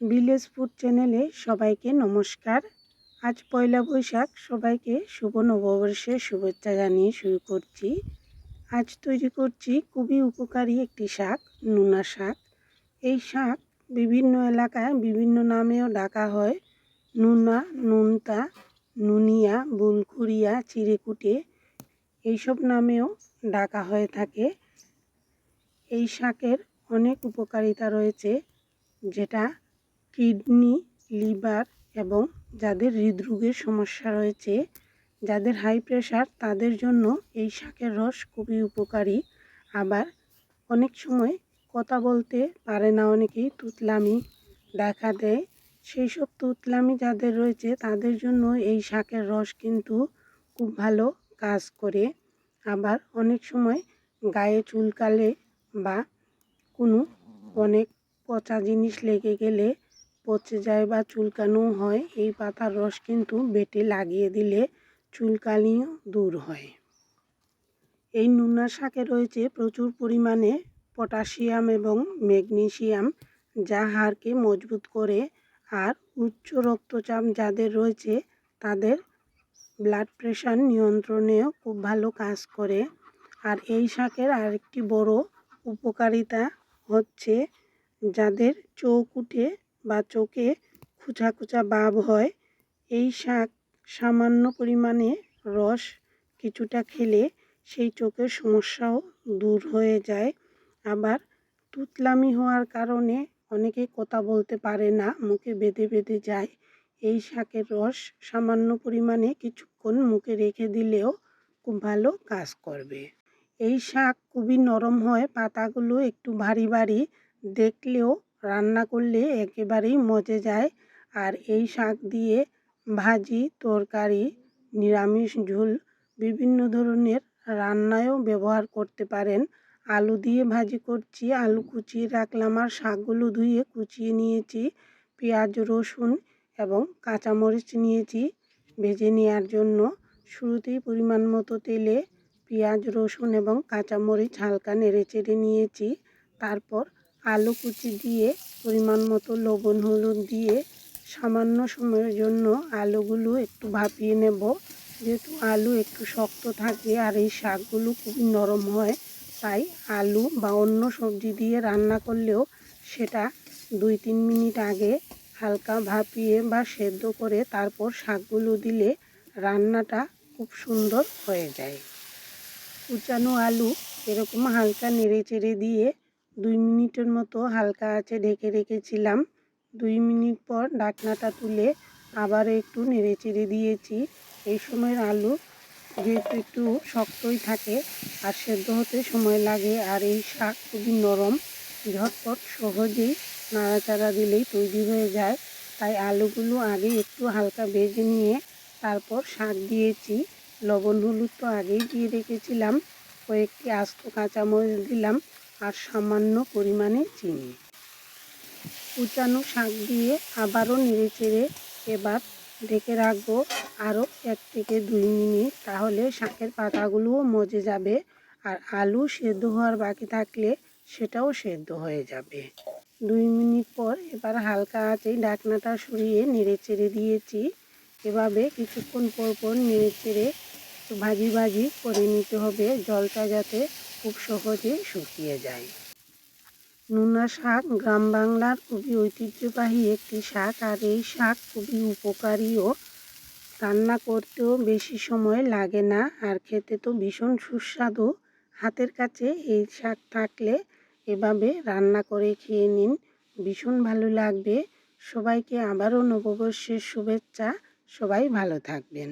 Village food চ্যানেলে সবাইকে নমস্কার। আজ পয়লা বৈশাখ, সবাইকে শুভ নববর্ষের শুভেচ্ছা জানিয়ে শুরু করছি। আজ তৈরি করছি খুবই উপকারী একটি শাক, নুনা শাক। এই শাক বিভিন্ন এলাকায় বিভিন্ন নামেও ডাকা হয়। নুনা, নুনতা, নুনিয়া বুলকুড়িয়া চিড়েকুটে এইসব নামেও ডাকা হয়ে থাকে। এই শাকের অনেক উপকারিতা রয়েছে, যেটা কিডনি, লিভার এবং যাদের হৃদরোগের সমস্যা রয়েছে, যাদের হাই প্রেশার তাদের জন্য এই শাকের রস খুবই উপকারী। আবার অনেক সময় কথা বলতে পারে না অনেকেই, তুতলামি দেখা দেয়। সেই সব তুতলামি যাদের রয়েছে, তাদের জন্য এই শাকের রস কিন্তু খুব ভালো কাজ করে। আবার অনেক সময় গায়ে চুলকালে বা কোনো অনেক পচা জিনিস লেগে গেলে পচে যায় বা চুলকানো হয়, এই পাতার রস কিন্তু বেটে লাগিয়ে দিলে চুলকানিও দূর হয়। এই নুনা শাকে রয়েছে প্রচুর পরিমাণে পটাশিয়াম এবং ম্যাগনেশিয়াম, যা হাড়কে মজবুত করে, আর উচ্চ রক্তচাপ যাদের রয়েছে, তাদের ব্লাড প্রেশার নিয়ন্ত্রণেও খুব ভালো কাজ করে। আর এই শাকের আরেকটি বড় উপকারিতা হচ্ছে যাদের উঠে বা চোখে খুচা খুচা ভাব হয়, এই শাক সামান্য পরিমাণে রস কিছুটা খেলে সেই চোখের সমস্যাও দূর হয়ে যায়। আবার তুতলামি হওয়ার কারণে অনেকে কথা বলতে পারে না, মুখে বেঁধে বেঁধে যায়। এই শাকের রস সামান্য পরিমাণে কিছুক্ষণ মুখে রেখে দিলেও খুব ভালো কাজ করবে। এই শাক খুবই নরম হয়, পাতাগুলো একটু ভারী ভারী, দেখলেও রান্না করলে একেবারেই মজে যায়। আর এই শাক দিয়ে ভাজি, তরকারি, নিরামিষ ঝোল, বিভিন্ন ধরনের রান্নায়ও ব্যবহার করতে পারেন। আলু দিয়ে ভাজি করছি, আলু কুচিয়ে রাখলাম আর শাকগুলো ধুয়ে কুচিয়ে নিয়েছি। পেঁয়াজ, রসুন এবং কাঁচামরিচ নিয়েছি ভেজে নেওয়ার জন্য। শুরুতেই পরিমাণ মতো তেলে পেঁয়াজ, রসুন এবং কাঁচামরিচ হালকা নেড়ে চেড়ে নিয়েছি। তারপর আলু কুচি দিয়ে পরিমাণ মতো লবণ, হলুদ দিয়ে সামান্য সময়ের জন্য আলুগুলো একটু ভাপিয়ে নেব। যেহেতু আলু একটু শক্ত থাকে আর এই শাকগুলো খুবই নরম হয়, তাই আলু বা অন্য সবজি দিয়ে রান্না করলেও সেটা দুই তিন মিনিট আগে হালকা ভাপিয়ে বা সেদ্ধ করে তারপর শাকগুলো দিলে রান্নাটা খুব সুন্দর হয়ে যায়। কুচানো আলু এরকম হালকা নেড়ে চেড়ে দিয়ে দুই মিনিটের মতো হালকা আছে ঢেকে রেখেছিলাম। দুই মিনিট পর ডাকনাটা তুলে আবার একটু নেড়ে চেড়ে দিয়েছি। এই সময়ের আলু যেহেতু একটু শক্তই থাকে আর সেদ্ধ হতে সময় লাগে আর এই শাক খুবই নরম, ঝটপট সহজেই নাড়াচাড়া দিলেই তৈরি হয়ে যায়। তাই আলুগুলো আগে একটু হালকা ভেজে নিয়ে তারপর শাক দিয়েছি। লবণ হলুদ তো আগেই দিয়ে রেখেছিলাম, কয়েকটি আস্ত কাঁচামরিচ দিলাম। আর সামান্য পরিমাণে চিনি। কুচানো শাক দিয়ে আবারও নেড়ে চেড়ে এবার ঢেকে রাখব আরও এক থেকে দুই মিনিট, তাহলে শাকের পাতাগুলোও মজে যাবে আর আলু সেদ্ধ হওয়ার বাকি থাকলে সেটাও সেদ্ধ হয়ে যাবে। দুই মিনিট পর এবার হালকা আঁচেই ডাকনাটা সরিয়ে নেড়ে চেড়ে দিয়েছি। এভাবে কিছুক্ষণ পর পর নেড়ে চেড়ে ভাজি ভাজি করে নিতে হবে জলটা যাতে খুব সহজে শুকিয়ে যায়। নুনা শাক গ্রাম বাংলার খুবই ঐতিহ্যবাহী একটি শাক আর এই শাক খুবই উপকারীও রান্না করতেও বেশি সময় লাগে না আর খেতে তো ভীষণ সুস্বাদু। হাতের কাছে এই শাক থাকলে এভাবে রান্না করে খেয়ে নিন, ভীষণ ভালো লাগবে। সবাইকে আবারও নববর্ষের শুভেচ্ছা, সবাই ভালো থাকবেন।